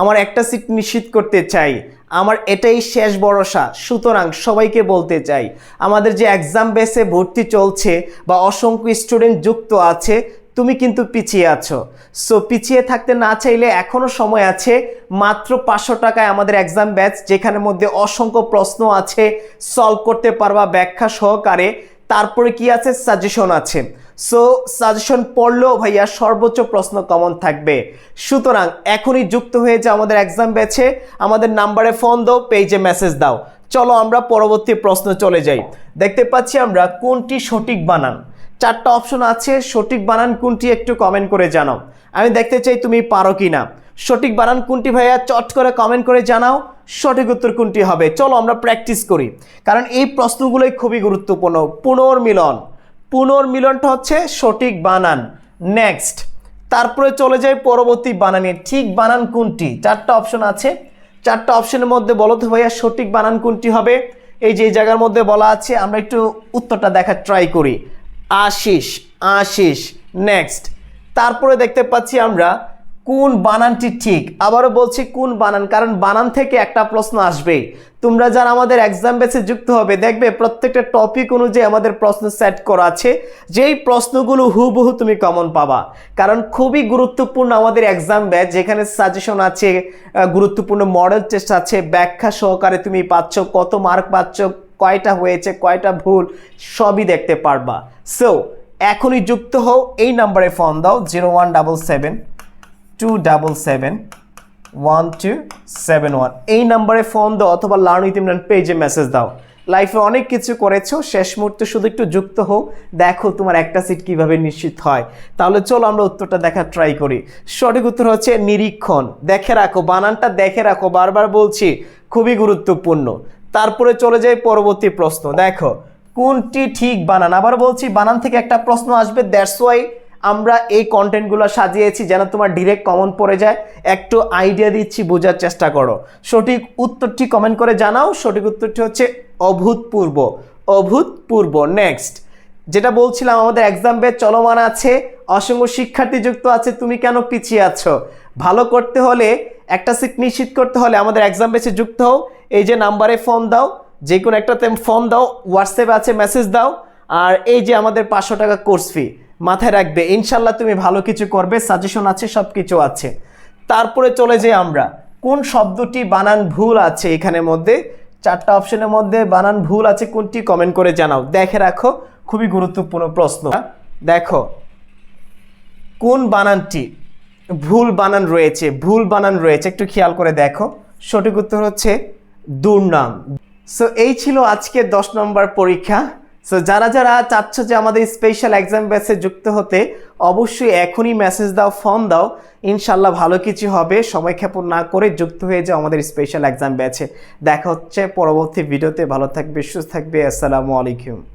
আমার একটা সিট নিশ্চিত করতে চাই। আমার এটাই শেষ ভরসা। সুতরাং সবাইকে বলতে চাই, আমাদের যে এক্সাম বেসে ভর্তি চলছে বা অসংখ্য স্টুডেন্ট যুক্ত আছে, তুমি কিন্তু পিছিয়ে আছো। সো পিছিয়ে থাকতে না চাইলে এখনও সময় আছে, মাত্র পাঁচশো টাকায় আমাদের এক্সাম ব্যাচ যেখানের মধ্যে অসংখ্য প্রশ্ন আছে সলভ করতে পারবা ব্যাখ্যা সহকারে। তারপরে কি আছে? সাজেশন আছে। সো সাজেশন পড়লেও ভাইয়া সর্বোচ্চ প্রশ্ন কমন থাকবে। সুতরাং এখনই যুক্ত হয়ে যে আমাদের এক্সাম ব্যাচে আমাদের নাম্বারে ফোন দাও পেজে মেসেজ দাও। চলো আমরা পরবর্তী প্রশ্ন চলে যাই। দেখতে পাচ্ছি আমরা কোনটি সঠিক বানান? চারটা অপশন আছে, সঠিক বানান কোনটি একটু কমেন্ট করে জানাও। আমি দেখতে চাই তুমি পারো কি না সঠিক বানান কোনটি ভাইয়া? চট করে কমেন্ট করে জানাও, সঠিক উত্তর কোনটি হবে? চলো আমরা প্র্যাকটিস করি। কারণ এই প্রশ্নগুলোই খুবই গুরুত্বপূর্ণ। পুনর্মিলন। পুনর্মিলনটা হচ্ছে সঠিক বানান। নেক্সট তারপরে চলে যাই পরবর্তী বানানে। ঠিক বানান কোনটি? চারটা অপশন আছে। চারটা অপশনের মধ্যে বলো তো ভাইয়া, সঠিক বানান কোনটি হবে? এই যে জায়গার মধ্যে বলা আছে, আমরা একটু উত্তরটা দেখার ট্রাই করি। আশিস আশিস নেক্সট তারপরে দেখতে পাচ্ছি আমরা কোন বানানটি ঠিক। আবারও বলছি কোন বানান, কারণ বানান থেকে একটা প্রশ্ন আসবেই। তোমরা যারা আমাদের এক্সাম বেসে যুক্ত হবে, দেখবে প্রত্যেকটা টপিক অনুযায়ী আমাদের প্রশ্ন সেট করা আছে। যেই প্রশ্নগুলো হুবহু তুমি কমন পাবা। কারণ খুবই গুরুত্বপূর্ণ আমাদের এক্সাম ব্যাচ যেখানে সাজেশন আছে গুরুত্বপূর্ণ মডেল টেস্ট আছে, ব্যাখ্যা সহকারে তুমি পাচ্ছ, কত মার্ক পাচ্ছ কয়টা হয়েছে, কয়টা ভুল, সবই দেখতে পারবা। সো এখনই যুক্ত হও, এই নাম্বারে ফোন দাও zero one double seven two double seven one two seven one এই নাম্বারে ফোন দাও অথবা লার্ন উইথ ইমরান পেজে মেসেজ দাও। লাইফে অনেক কিছু করেছ, শেষ মুহূর্তে শুধু একটু যুক্ত হও, দেখো তোমার একটা সিট কীভাবে নিশ্চিত হয়। তাহলে চলো আমরা উত্তরটা দেখার ট্রাই করি। সঠিক উত্তর হচ্ছে নিরীক্ষণ। দেখে রাখো, বানানটা দেখে রাখো, বারবার বলছি, খুবই গুরুত্বপূর্ণ। তারপরে চলে যাই পরবর্তী প্রশ্ন। দেখো, কোনটি ঠিক বানান? আবার বলছি, বানান থেকে একটা প্রশ্ন আসবে দ্যাটস ওয়াই আমরা এই কন্টেন্টগুলো সাজিয়েছি যেন তোমার ডিরেক্ট কমন পড়ে যায়। একটু আইডিয়া দিচ্ছি, বোঝার চেষ্টা করো। সঠিক উত্তরটি কমেন্ট করে জানাও। সঠিক উত্তরটি হচ্ছে অভূতপূর্ব। অভূতপূর্ব। নেক্সট যেটা বলছিলাম, আমাদের এক্সাম বেচ চলমান আছে, অসংখ্য শিক্ষার্থী যুক্ত আছে, তুমি কেন পিছিয়ে আছো? ভালো করতে হলে, একটা সিট নিশ্চিত করতে হলে আমাদের এক্সাম বেচে যুক্ত হও। এই যে নাম্বারে ফোন দাও, যে কোনো একটাতে ফোন দাও হোয়াটসঅ্যাপে আছে মেসেজ দাও, আর এই যে আমাদের পাঁচশো টাকা কোর্স ফি মাথায় রাখবে। ইনশাল্লাহ তুমি ভালো কিছু করবে সাজেশন আছে সব কিছু আছে। তারপরে চলে যাই আমরা। কোন শব্দটি বানান ভুল আছে এখানের মধ্যে? চারটা অপশনের মধ্যে বানান ভুল আছে কোনটি কমেন্ট করে জানাও। দেখে রাখো, খুবই গুরুত্বপূর্ণ প্রশ্ন। দেখো, কোন বানানটি ভুল বানান রয়েছে? ভুল বানান রয়েছে, একটু খেয়াল করে দেখো। সঠিক উত্তর হচ্ছে দুর্নাম। সো এই ছিল আজকে দশ নম্বর পরীক্ষা। সো যারা যারা চাচ্ছ যে আমাদের স্পেশাল এক্সাম ব্যাচে যুক্ত হতে, অবশ্যই এখনই মেসেজ দাও ফর্ম দাও। ইনশাল্লাহ ভালো কিছু হবে। সময় ক্ষেপণ না করে যুক্ত হয়ে যাও আমাদের স্পেশাল এক্সাম ব্যাচে দেখা হচ্ছে পরবর্তী ভিডিওতে ভালো থাকবে, সুস্থ থাকবে। আসসালামু আলাইকুম।